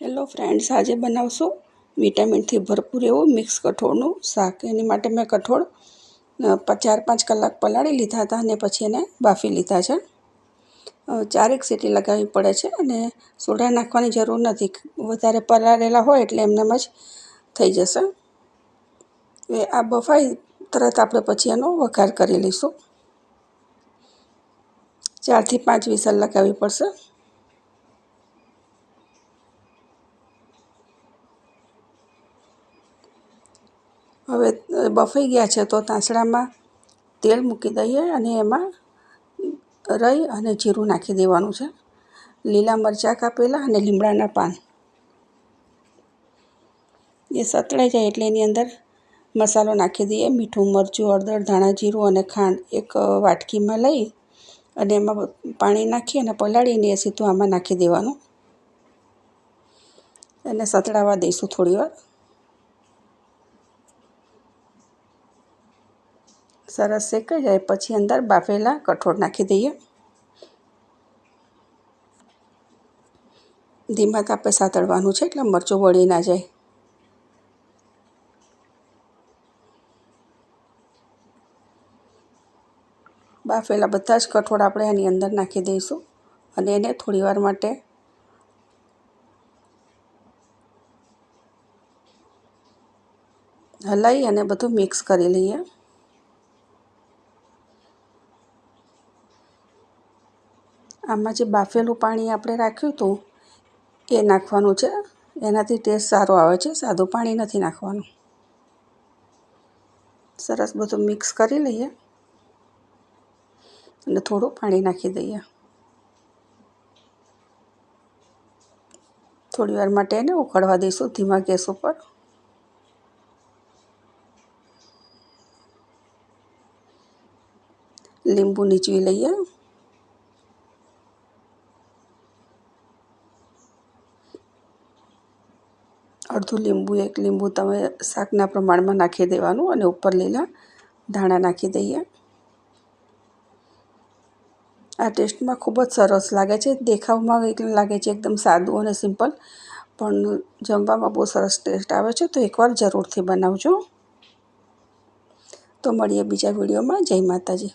Hello friends આજે બનાવશું વિટામિનથી ભરપૂર એવું મિક્સ કઠોળનું શાક. એની માટે મેં કઠોળ ચાર પાંચ કલાક પલાળી લીધા હતા અને પછી એને બાફી લીધા છે. ચારેક સીટી લગાવવી પડે છે અને સોડા નાખવાની જરૂર નથી. વધારે પલાળેલા હોય એટલે એમનેમ જ થઈ જશે. એ, આ બફાઈ તરત આપણે પછી એનો વઘાર કરી લઈશું. ચારથી પાંચ વિસલ લગાવવી પડશે. હવે બફાઈ ગયા છે તો તાંસડામાં તેલ મૂકી દઈએ અને એમાં રઈ અને જીરું નાખી દેવાનું છે. લીલા મરચાં કાપેલા અને લીમડાના પાન. એ સતળાઈ જાય એટલે એની અંદર મસાલો નાખી દઈએ. મીઠું, મરચું, હળદર, ધાણા, જીરું અને ખાંડ એક વાટકીમાં લઈ અને એમાં પાણી નાખી અને પલાળીને એ સીધું આમાં નાખી દેવાનું. એને સતળાવા દઈશું થોડી સરસ શેકાઈ જાય, પછી અંદર બાફેલા કઠોળ નાખી દઈએ. ધીમા તાપે સાતળવાનું છે એટલે મરચું વળી ના જાય. બાફેલા બધા જ કઠોળ આપણે એની અંદર નાખી દઈશું અને એને થોડીવાર માટે હલાવી અને બધું મિક્સ કરી લઈએ. આમાં જે બાફેલું પાણી આપણે રાખ્યું હતું, એ નાખવાનું છે. એનાથી ટેસ્ટ સારો આવે છે. સાદું પાણી નથી નાખવાનું. સરસ બધું મિક્સ કરી લઈએ અને થોડું પાણી નાખી દઈએ. થોડી વાર માટે એને ઉકળવા દઈશું ધીમા ગેસ ઉપર. લીંબુ નીચવી લઈએ. અડધું લીંબુ, એક લીંબુ તમે શાકના પ્રમાણમાં નાખી દેવાનું અને ઉપર લીલા ધાણા નાખી દઈએ. આ ટેસ્ટમાં ખૂબ જ સરસ લાગે છે. દેખાવમાં એક લાગે છે એકદમ સાદું અને સિમ્પલ, પણ જમવામાં બહુ સરસ ટેસ્ટ આવે છે. તો એકવાર જરૂરથી બનાવજો. તો મળીએ બીજા વિડીયોમાં. જય માતાજી.